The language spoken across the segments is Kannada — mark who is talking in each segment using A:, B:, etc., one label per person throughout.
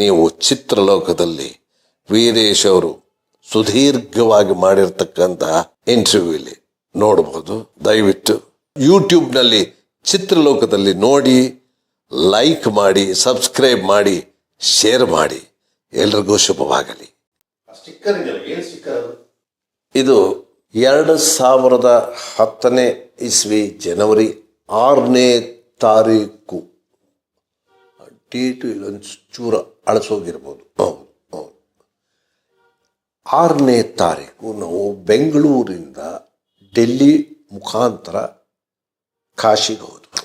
A: ನೀವು ಚಿತ್ರಲೋಕದಲ್ಲಿ ವೀರೇಶ್ ಅವರು ಸುದೀರ್ಘವಾಗಿ ಮಾಡಿರ್ತಕ್ಕಂತಹ ಇಂಟರ್ವ್ಯೂ ಇಲ್ಲಿ ನೋಡಬಹುದು ದಯವಿಟ್ಟು ಯೂಟ್ಯೂಬ್ನಲ್ಲಿ ಚಿತ್ರಲೋಕದಲ್ಲಿ ನೋಡಿ ಲೈಕ್ ಮಾಡಿ ಸಬ್ಸ್ಕ್ರೈಬ್ ಮಾಡಿ ಶೇರ್ ಮಾಡಿ. ಎಲ್ರಿಗೂ ಶುಭವಾಗಲಿ. ಇದು ಎರಡು ಸಾವಿರದ ಹತ್ತನೇ ಇಸ್ವಿ ಜನವರಿ ಆರನೇ ತಾರೀಕು. ಡೇಟು ಇಲ್ಲೊಂದು ಚೂರ ಅಳಸೋಗಿರ್ಬೋದು. ಹೌದು ಹೌದು. ಆರನೇ ತಾರೀಕು ನಾವು ಬೆಂಗಳೂರಿಂದ ಡೆಲ್ಲಿ ಮುಖಾಂತರ ಕಾಶಿಗೆ ಹೋದ್ವು.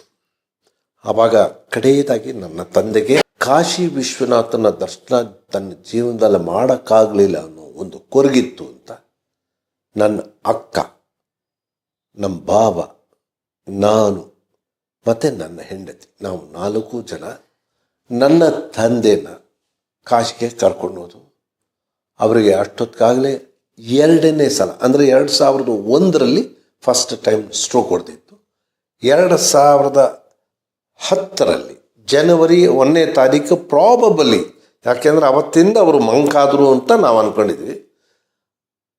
A: ಆವಾಗ ಕಡೆಯದಾಗಿ ನನ್ನ ತಂದೆಗೆ ಕಾಶಿ ವಿಶ್ವನಾಥನ ದರ್ಶನ ತನ್ನ ಜೀವನದಲ್ಲಿ ಮಾಡೋಕ್ಕಾಗಲಿಲ್ಲ ಅನ್ನೋ ಒಂದು ಕೊರಗಿತ್ತು ಅಂತ ನನ್ನ ಅಕ್ಕ, ನಮ್ಮ ಬಾಬ ನಾನು ಮತ್ತು ನನ್ನ ಹೆಂಡತಿ. ನಾವು ನಾಲ್ಕು ಜನ ನನ್ನ ತಂದೆನ ಕಾಶಿಗೆ ಕರ್ಕೊಂಡು ಹೋದು ಅವರಿಗೆ ಅಷ್ಟೊತ್ತಿಗಾಗಲೇ ಎರಡನೇ ಸಲ, ಅಂದರೆ ಎರಡು ಸಾವಿರದ ಒಂದರಲ್ಲಿ ಫಸ್ಟ್ ಟೈಮ್ ಸ್ಟ್ರೋಕ್ ಹೊಡೆದಿತ್ತು. ಎರಡು ಸಾವಿರದ ಹತ್ತರಲ್ಲಿ ಜನವರಿ ಒಂದನೇ ತಾರೀಕು ಪ್ರಾಬಬಲಿ ಯಾಕೆಂದ್ರೆ ಅವತ್ತಿಂದ ಅವರು ಮಂಕಾದರು ಅಂತ ನಾವು ಅಂದ್ಕೊಂಡಿದ್ವಿ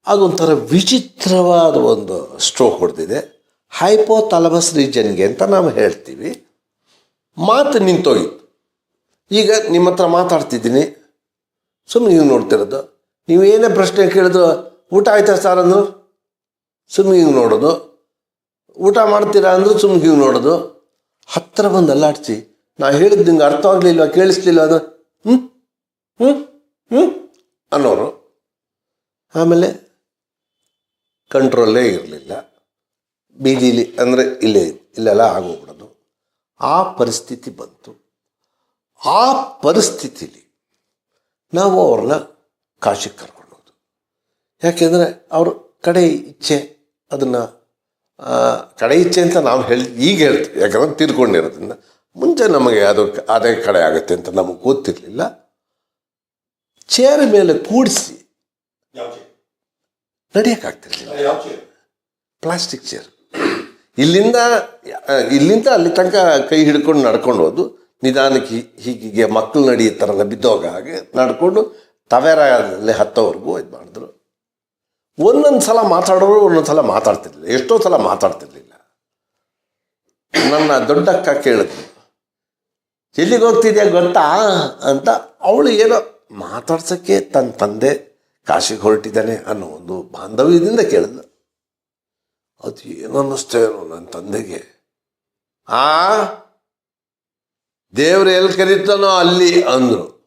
A: ಅದೊಂಥರ ವಿಚಿತ್ರವಾದ ಒಂದು ಸ್ಟ್ರೋಕ್ ಹೊಡೆದಿದೆ. ಹೈಪೋಥಾಲಮಸ್ ರೀಜನ್ಗೆ ಅಂತ ನಾವು ಹೇಳ್ತೀವಿ. ಮಾತು ನಿಂತೋಗಿತ್ತು. ಈಗ ನಿಮ್ಮ ಹತ್ರ ಮಾತಾಡ್ತಿದ್ದೀನಿ. ಸುಮ್ಮನೆ ಹಿಂಗೆ ನೋಡ್ತಿರೋದು. ನೀವು ಏನೇ ಪ್ರಶ್ನೆ ಕೇಳಿದ್ರು, ಊಟ ಆಯ್ತಾ ಸರ್? ಅಂದರು ಸುಮ್ಮನೆ ಹಿಂಗೆ ನೋಡೋದು. ಊಟ ಮಾಡ್ತೀರಾ ಅಂದ್ರು ಸುಮ್ಮನೆ ಹಿಂಗೆ ನೋಡೋದು. ಹತ್ತಿರ ಬಂದು ಅಲ್ಲಾಡ್ಸಿ. ನಾ ಹೇಳಿದ್ದು ನಿಂಗೆ ಅರ್ಥವಾಗಲಿಲ್ವ ಕೇಳಿಸ್ಲಿಲ್ಲ ಅದು ಹ್ಞೂ ಹ್ಞೂ ಹ್ಞೂ ಅನ್ನೋರು. ಆಮೇಲೆ ಕಂಟ್ರೋಲೇ ಇರಲಿಲ್ಲ. ಬೀದಿಲಿ ಅಂದರೆ ಇಲ್ಲೇ, ಇಲ್ಲೆಲ್ಲ ಆಗೋಗ್ಬಿಡೋದು. ಆ ಪರಿಸ್ಥಿತಿ ಬಂತು. ಆ ಪರಿಸ್ಥಿತಿಲಿ ನಾವು ಅವ್ರನ್ನ ಕಾಶಿಗೆ ಕರ್ಕೊಂಡು ಹೋದ್ವು ಯಾಕೆಂದರೆ ಅವರು ಕಡೆ ಇಚ್ಛೆ ಅದನ್ನು ಕಡೆ ಇಚ್ಛೆ ಅಂತ ನಾವು ಹೇಳಿ ಈಗ ಹೇಳ್ತೀವಿ. ಯಾಕಂದ್ರೆ ತೀರ್ಕೊಂಡಿರೋದ್ರಿಂದ ಮುಂಚೆ ನಮಗೆ ಅದು ಅದೇ ಕಡೆ ಆಗುತ್ತೆ ಅಂತ ನಮಗೆ ಗೊತ್ತಿರಲಿಲ್ಲ. ಚೇರ್ ಮೇಲೆ ಕೂಡಿಸಿ ನಡೆಯೋಕ್ಕಾಗ್ತಿರ್ಲಿಲ್ಲ.
B: ಚೇರ್?
A: Plastic chair. ಇಲ್ಲಿಂದ ಇಲ್ಲಿಂದ ಅಲ್ಲಿ ತನಕ ಕೈ ಹಿಡ್ಕೊಂಡು ನಡ್ಕೊಂಡು ಹೋದು ನಿಧಾನಕ್ಕೆ ಹೀಗೆ ಮಕ್ಕಳು ನಡೆಯುತ್ತಾರಲ್ಲ ಬಿದ್ದೋಗ ಹಾಗೆ ನಡ್ಕೊಂಡು ತವೆರಲ್ಲಿ ಹತ್ತೋವರೆಗೂ ಇದು ಮಾಡಿದ್ರು. ಒಂದೊಂದು ಸಲ ಮಾತಾಡೋರು ಒಂದೊಂದು ಸಲ ಮಾತಾಡ್ತಿರ್ಲಿಲ್ಲ. ಎಷ್ಟೋ ಸಲ ಮಾತಾಡ್ತಿರ್ಲಿಲ್ಲ. ನನ್ನ ದೊಡ್ಡಕ್ಕ ಕೇಳಿದ್ರು ಎಲ್ಲಿಗೆ ಹೋಗ್ತಿದ್ಯಾ ಗೊತ್ತಾ? ಅಂತ ಅವಳು ಏನೋ, ಮಾತಾಡ್ಸೋಕ್ಕೆ ತನ್ನ ತಂದೆ ಕಾಶಿಗೆ ಹೊರಟಿದ್ದಾನೆ ಅನ್ನೋ ಒಂದು ಬಾಂಧವ್ಯದಿಂದ ಕೇಳಿದ್ಲು. ಅದು ಏನನ್ನಿಸ್ತೇನೋ ನನ್ನ ತಂದೆಗೆ. ಆ ದೇವ್ರು ಎಲ್ಲಿ ಕರೀತಾನೋ ಅಲ್ಲಿ ಅಂದರು.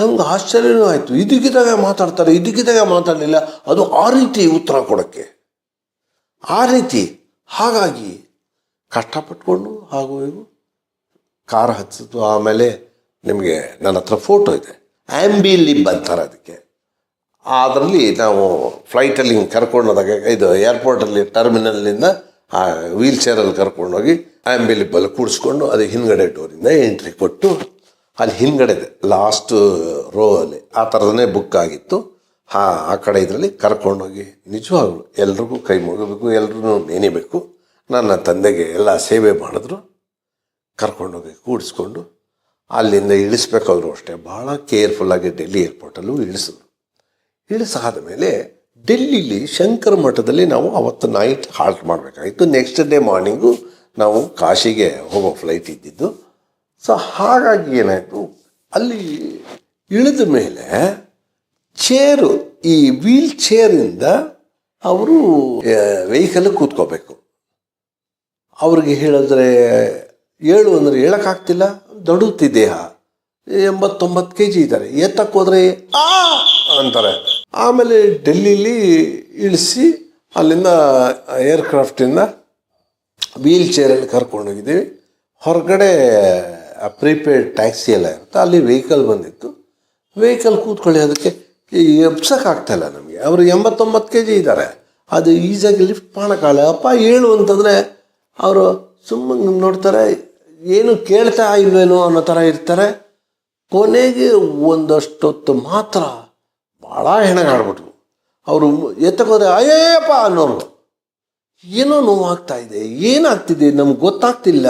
A: ನಮ್ಗೆ ಆಶ್ಚರ್ಯನೂ ಆಯಿತು. ಇದಕ್ಕಿದಾಗ ಮಾತಾಡ್ತಾರೆ ಇದಕ್ಕಿದಾಗ ಮಾತಾಡಲಿಲ್ಲ. ಅದು ಆ ರೀತಿ ಉತ್ತರ ಕೊಡೋಕ್ಕೆ. ಆ ರೀತಿ. ಹಾಗಾಗಿ ಕಷ್ಟಪಟ್ಕೊಂಡು ಹಾಗೂ ಕಾರ್ ಹಚ್ಚಿದ್ದು. ಆಮೇಲೆ ನಿಮಗೆ ನನ್ನ ಹತ್ರ ಫೋಟೋ ಇದೆ. ಆ್ಯಂಬಿ ಲಿಬ್ ಅದಕ್ಕೆ. ಅದರಲ್ಲಿ ನಾವು ಫ್ಲೈಟಲ್ಲಿ ಹಿಂಗೆ ಕರ್ಕೊಂಡೋದಾಗ ಇದು ಏರ್ಪೋರ್ಟಲ್ಲಿ ಟರ್ಮಿನಲ್ನಿಂದ ಆ ವೀಲ್ ಚೇರಲ್ಲಿ ಕರ್ಕೊಂಡೋಗಿ ಆ್ಯಂಬಿ ಲಿಬ್ಬಲ್ಲಿ ಕೂಡಿಸ್ಕೊಂಡು ಅದು ಹಿಂದ್ಗಡೆ ಡೋರಿಂದ ಎಂಟ್ರಿ ಕೊಟ್ಟು ಅಲ್ಲಿ ಹಿಂದ್ಗಡೆ ಲಾಸ್ಟ್ ರೋ ಅಲ್ಲಿ ಆ ಥರದನ್ನೇ ಬುಕ್ ಆಗಿತ್ತು. ಹಾ, ಆ ಕಡೆ ಇದರಲ್ಲಿ ಕರ್ಕೊಂಡೋಗಿ ನಿಜವಾಗ್ಲು ಎಲ್ರಿಗೂ ಕೈ ಮುಗಬೇಕು ಎಲ್ರೂ ನೆನಿಬೇಕು ನನ್ನ ತಂದೆಗೆ ಎಲ್ಲ ಸೇವೆ ಮಾಡಿದ್ರು. ಕರ್ಕೊಂಡೋಗಿ ಕೂಡಿಸ್ಕೊಂಡು ಅಲ್ಲಿಂದ ಇಳಿಸ್ಬೇಕಾದ್ರು ಅಷ್ಟೇ. ಭಾಳ ಕೇರ್ಫುಲ್ಲಾಗಿ ಡೆಲ್ಲಿ ಏರ್ಪೋರ್ಟಲ್ಲೂ ಇಳಿಸಿದ್ರು. ಇಳಿಸಾದ ಮೇಲೆ ಡೆಲ್ಲಿಲಿ ಶಂಕರ ಮಠದಲ್ಲಿ ನಾವು ಅವತ್ತು ನೈಟ್ ಹಾಲ್ಟ್ ಮಾಡಬೇಕಾಗಿತ್ತು. ನೆಕ್ಸ್ಟ್ ಡೇ ಮಾರ್ನಿಂಗು ನಾವು ಕಾಶಿಗೆ ಹೋಗೋ ಫ್ಲೈಟ್ ಇದ್ದಿದ್ದು. ಸೊ ಹಾಗಾಗಿ ಏನಾಯಿತು? ಅಲ್ಲಿ ಇಳಿದ ಮೇಲೆ ಚೇರು ಈ ವೀಲ್ ಚೇರಿಂದ ಅವರು ವೆಹಿಕಲ್ ಕೂತ್ಕೋಬೇಕು. ಅವ್ರಿಗೆ ಹೇಳಿದ್ರೆ, ಏಳು ಅಂದರೆ ಹೇಳೋಕ್ಕಾಗ್ತಿಲ್ಲ. ದಡುತ್ತಿ ದೇಹ. ಎಂಬತ್ತೊಂಬತ್ತು ಕೆ ಜಿ ಇದ್ದಾರೆ. ಎತ್ತಕ್ಕೆ ಹೋದರೆ, ಆ! ಅಂತಾರೆ. ಆಮೇಲೆ ಡೆಲ್ಲಿಲಿ ಇಳಿಸಿ ಅಲ್ಲಿಂದ ಏರ್ಕ್ರಾಫ್ಟಿಂದ ವೀಲ್ ಚೇರಲ್ಲಿ ಕರ್ಕೊಂಡೋಗಿದ್ದೀವಿ ಹೊರಗಡೆ ಪ್ರೀಪೇಯ್ಡ್ ಟ್ಯಾಕ್ಸಿ ಎಲ್ಲ ಇರುತ್ತೆ. ಅಲ್ಲಿ ವೆಹಿಕಲ್ ಬಂದಿತ್ತು. ವೆಹಿಕಲ್ ಕೂತ್ಕೊಳ್ಳಿ ಅದಕ್ಕೆ ಎಬ್ಸೋಕ್ಕಾಗ್ತಾಯಿಲ್ಲ ನಮಗೆ. ಅವರು ಎಂಬತ್ತೊಂಬತ್ತು ಕೆ ಜಿ ಇದ್ದಾರೆ. ಅದು ಈಸಿಯಾಗಿ ಲಿಫ್ಟ್ ಮಾಡೋಕ್ಕಾಗಲ್ಲ. ಅಪ್ಪ ಹೇಳು ಅಂತಂದರೆ, ಅವರು ಸುಮ್ಮನೆ ನೋಡ್ತಾರೆ, ಏನು ಕೇಳ್ತಾ ಇಲ್ವೇನೋ ಅನ್ನೋ ಥರ ಇರ್ತಾರೆ. ಕೊನೆಗೆ ಒಂದಷ್ಟೊತ್ತು ಮಾತ್ರ ಭಾಳ ಹೆಣಗಾಡ್ಬಿಟ್ರು. ಅವರು ಎತ್ತಕೋದ್ರೆ ಅಯ್ಯಪ್ಪ ಅನ್ನೋರು. ಏನೋ ನೋವಾಗ್ತಾ ಇದೆ, ಏನಾಗ್ತಿದೆ, ನಮ್ಗೆ ಗೊತ್ತಾಗ್ತಿಲ್ಲ.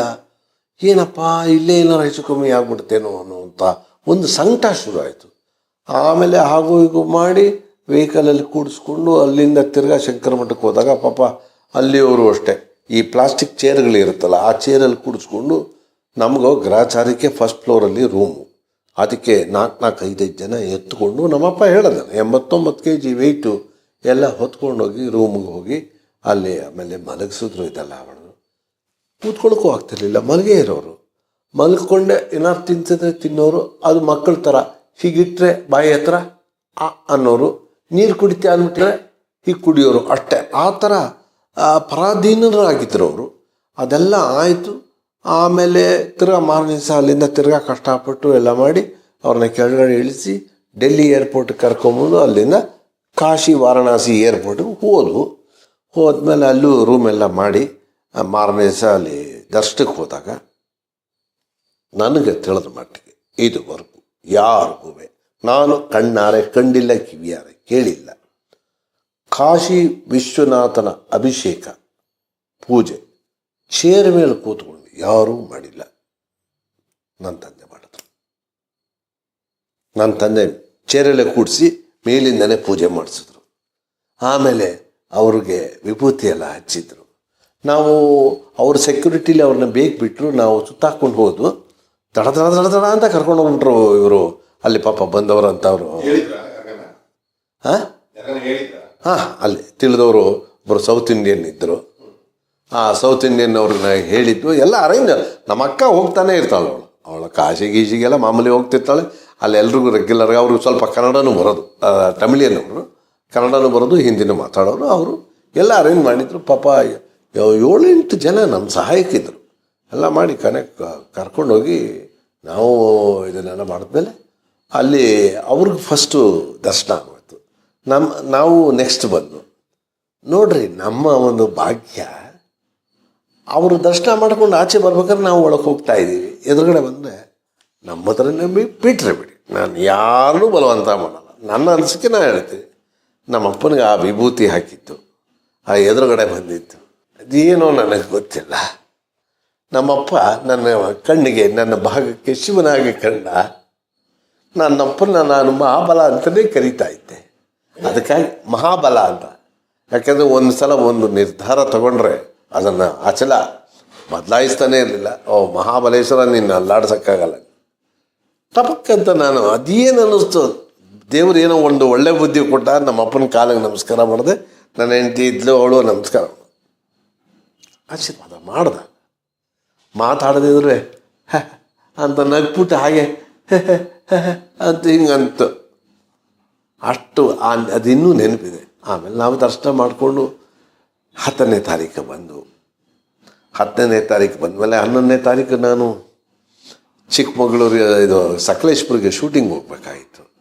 A: ಏನಪ್ಪ, ಇಲ್ಲೇ ಏನಾರು ಹೆಚ್ಚು ಕಮ್ಮಿ ಆಗ್ಬಿಡ್ತೇನೋ ಅನ್ನುವಂಥ ಒಂದು ಸಂಕಟ ಶುರು ಆಯಿತು ಆಮೇಲೆ ಹಾಗೂ ಹೀಗೂ ಮಾಡಿ ವೆಹಿಕಲಲ್ಲಿ ಕೂಡಿಸ್ಕೊಂಡು ಅಲ್ಲಿಂದ ತಿರ್ಗಾ ಶಂಕರ ಮಠಕ್ಕೆ ಹೋದಾಗ, ಪಾಪ ಅಲ್ಲಿಯವರು ಅಷ್ಟೇ. ಈ ಪ್ಲಾಸ್ಟಿಕ್ ಚೇರ್ಗಳಿರುತ್ತಲ್ಲ, ಆ ಚೇರಲ್ಲಿ ಕೂಡಿಸ್ಕೊಂಡು ನಮಗೂ ಗ್ರಹಚಾರಿಕೆ ಫಸ್ಟ್ ಫ್ಲೋರಲ್ಲಿ ರೂಮು ಅದಕ್ಕೆ ನಾಲ್ಕು ನಾಲ್ಕು ಐದೈದು ಜನ ಎತ್ಕೊಂಡು ನಮ್ಮಪ್ಪ ಹೇಳಿದ, ಎಂಬತ್ತೊಂಬತ್ತು ಕೆ ಜಿ ವೆಯ್ಟು ಎಲ್ಲ ಹೊತ್ಕೊಂಡೋಗಿ ರೂಮ್ಗೆ ಹೋಗಿ ಅಲ್ಲಿ ಆಮೇಲೆ ಮಲಗಿಸಿದ್ರು ಇದೆಲ್ಲ ಅವಳು. ಕೂತ್ಕೊಳ್ಳೋಕ್ಕೂ ಆಗ್ತಿರ್ಲಿಲ್ಲ, ಮಲಗೇ ಇರೋರು. ಮಲ್ಕೊಂಡೆ ಏನಾದ್ರು ತಿಂತಿದ್ರೆ ತಿನ್ನೋರು, ಅದು ಮಕ್ಕಳ ಥರ ಹೀಗಿಟ್ಟರೆ ಬಾಯಿ ಹತ್ರ ಆ ಅನ್ನೋರು, ನೀರು ಕುಡಿತೆ ಅಂದ್ಬಿಟ್ರೆ ಹೀಗೆ ಕುಡಿಯೋರು ಅಷ್ಟೇ. ಆ ಥರ ಪರಾಧೀನರಾಗಿದ್ದರು ಅವರು. ಅದೆಲ್ಲ ಆಯಿತು. ಆಮೇಲೆ ತಿರ್ಗಾ ಮಾರನೇ ದಿವಸ ಅಲ್ಲಿಂದ ತಿರ್ಗಾ ಕಷ್ಟಪಟ್ಟು ಎಲ್ಲ ಮಾಡಿ ಅವ್ರನ್ನ ಕೆಳಗಡೆ ಇಳಿಸಿ ಡೆಲ್ಲಿ ಏರ್ಪೋರ್ಟ್ಗೆ ಕರ್ಕೊಂಬಂದು ಅಲ್ಲಿಂದ ಕಾಶಿ ವಾರಣಾಸಿ ಏರ್ಪೋರ್ಟ್ಗೆ ಹೋದ್ವು. ಹೋದ್ಮೇಲೆ ಅಲ್ಲೂ ರೂಮ್ ಎಲ್ಲ ಮಾಡಿ ಮಾರನೇ ದಿವಸ ಅಲ್ಲಿ ದರ್ಶನಕ್ಕೆ ಹೋದಾಗ ನನಗೆ ತಿಳಿದ ಮಟ್ಟಿಗೆ ಇದುವರೆಗೂ ಯಾರಿಗೂ ನಾನು ಕಣ್ಣಾರೆ ಕಂಡಿಲ್ಲ, ಕಿವಿಯಾರೆ ಕೇಳಿಲ್ಲ. ಕಾಶಿ ವಿಶ್ವನಾಥನ ಅಭಿಷೇಕ, ಪೂಜೆ, ಚೇರ್ ಮೇಲೆ ಕೂತ್ಕೊಂಡು ಯಾರೂ ಮಾಡಿಲ್ಲ. ನನ್ನ ತಂದೆ ಮಾಡಿದ್ರು. ನನ್ನ ತಂದೆ ಚೇರಲ್ಲೇ ಕೂಡಿಸಿ ಮೇಲಿಂದನೇ ಪೂಜೆ ಮಾಡಿಸಿದ್ರು. ಆಮೇಲೆ ಅವ್ರಿಗೆ ವಿಭೂತಿ ಎಲ್ಲ ಹಚ್ಚಿದ್ರು. ನಾವು ಅವ್ರ ಸೆಕ್ಯೂರಿಟಿಲಿ ಅವ್ರನ್ನ ಬೇಕು ಬಿಟ್ಟರು ನಾವು ಸುತ್ತಾಕೊಂಡು ಹೋದ್ವು ದಡ ದಡ ದಡ ದಡ ಅಂತ ಕರ್ಕೊಂಡು ಹೋಗ್ಬಿಟ್ರು ಇವರು. ಅಲ್ಲಿ ಪಾಪ ಬಂದವರು ಅಂತ ಅವರು.
B: ಹೇಳಿದ್ರ ಯಾಕನ
A: ಹಾಂ ಹಾಂ ಅಲ್ಲಿ ತಿಳಿದವರು ಒಬ್ಬರು ಸೌತ್ ಇಂಡಿಯನ್ ಇದ್ದರು ಸೌತ್ ಇಂಡಿಯನ್ ಅವ್ರನ್ನ ಹೇಳಿದ್ವು ಎಲ್ಲ ಅರೇಂಜ್ ನಮ್ಮ ಅಕ್ಕ ಹೋಗ್ತಾನೆ ಇರ್ತಾಳೆ ಅವಳು. ಅವಳ ಕಾಶಿ ಗೀಶಿಗೆಲ್ಲ ಮಾಮೂಲಿ ಹೋಗ್ತಿರ್ತಾಳೆ. ಅಲ್ಲಿ ಎಲ್ರಿಗೂ ರೆಗ್ಯುಲರ್ಗೆ ಅವರು ಸ್ವಲ್ಪ ಕನ್ನಡನೂ ಬರೋದು. ಆ, ತಮಿಳಿಯನ್ ಅವರು ಕನ್ನಡನೂ ಬರೋದು ಹಿಂದಿನೂ ಮಾತಾಡೋರು. ಅವರು ಎಲ್ಲ ಅರೇಂಜ್ ಮಾಡಿದ್ರು. ಪಾಪ ಏಳೆಂಟು ಜನ ನಮ್ಮ ಸಹಾಯಕ್ಕಿದ್ರು ಎಲ್ಲ ಮಾಡಿ ಕನೆಕ್ಟ್ ಕರ್ಕೊಂಡೋಗಿ ನಾವು ಇದನ್ನೆಲ್ಲ ಮಾಡಿದ್ಮೇಲೆ ಅಲ್ಲಿ ಅವ್ರಿಗೆ ಫಸ್ಟು ದರ್ಶನ ಆಗೋಯ್ತು. ನಮ್ಮ ನಾವು ನೆಕ್ಸ್ಟ್ ಬಂದು. ನೋಡ್ರಿ ನಮ್ಮ ಒಂದು ಭಾಗ್ಯ ಅವರು ದರ್ಶನ ಮಾಡ್ಕೊಂಡು ಆಚೆ ಬರ್ಬೇಕಾದ್ರೆ ನಾವು ಒಳಗೆ ಹೋಗ್ತಾ ಇದ್ದೀವಿ. ಎದುರುಗಡೆ ಬಂದರೆ ನಮ್ಮ ಹತ್ರ ನಂಬಿ ಬಿಟ್ಟರೆ ಬಿಡಿ. ನಾನು ಯಾರನ್ನೂ ಬಲವಂತ ಮಾಡಲ್ಲ. ನನ್ನ ಅನಿಸಿಕೆ ನಾನು ಹೇಳ್ತೀನಿ. ನಮ್ಮ ಅಪ್ಪನಿಗೆ ಆ ವಿಭೂತಿ ಹಾಕಿತ್ತು. ಆ ಎದುರುಗಡೆ ಬಂದಿತ್ತು. ಅದೇನೋ ನನಗೆ ಗೊತ್ತಿಲ್ಲ. ನಮ್ಮಪ್ಪ ನನ್ನ ಕಣ್ಣಿಗೆ, ನನ್ನ ಭಾಗಕ್ಕೆ ಶಿವನಾಗಿ ಕಂಡ ನನ್ನಪ್ಪನ ನಾನು ಮಹಾಬಲ ಅಂತಲೇ ಕರಿತಾ ಇದ್ದೆ. ಅದಕ್ಕಾಗಿ ಮಹಾಬಲ ಅಂತ. ಯಾಕೆಂದರೆ ಒಂದು ಸಲ ಒಂದು ನಿರ್ಧಾರ ತಗೊಂಡ್ರೆ ಅದನ್ನು ಅಚಲ ಬದಲಾಯಿಸ್ತಾನೇ ಇರಲಿಲ್ಲ. ಓ, ಮಹಾಬಲೇಶ್ವರ ನಿನ್ನ ಅಲ್ಲಾಡ್ಸೋಕ್ಕಾಗಲ್ಲ. ಟಪಕ್ಕಂತ ನಾನು ಅದೇನು ಅನ್ನಿಸ್ತು? ದೇವ್ರು ಏನೋ ಒಂದು ಒಳ್ಳೆ ಬುದ್ಧಿ ಕೊಟ್ಟ ನಮ್ಮ ಅಪ್ಪನ ಕಾಲಿಗೆ ನಮಸ್ಕಾರ ಮಾಡಿದೆ, ನನ್ನ ಹೆಂಡತಿ ಇದ್ಲು, ಅವಳು ನಮಸ್ಕಾರ. ಆಶೀರ್ವಾದ ಮಾಡ್ದ. ಮಾತಾಡದಿದ್ರೆ ಅಂತ ನಗ್ಬಿಟ್ಟು ಹಾಗೆ ಅಂತ ಹಿಂಗಂತು. ಅಷ್ಟು ಆ- ಅದಿನ್ನೂ ನೆನಪಿದೆ. ಆಮೇಲೆ ನಾವು ದರ್ಶನ ಮಾಡಿಕೊಂಡು ಹತ್ತನೇ ತಾರೀಕು ಬಂದು. ಹತ್ತನೇ ತಾರೀಕು ಬಂದಮೇಲೆ ಹನ್ನೊಂದನೇ ತಾರೀಕು ನಾನು ಚಿಕ್ಕಮಗಳೂರಿಗೆ ಇದು ಸಕಲೇಶ್ಪುರಿಗೆ ಶೂಟಿಂಗ್ ಹೋಗ್ಬೇಕಾಗಿತ್ತು.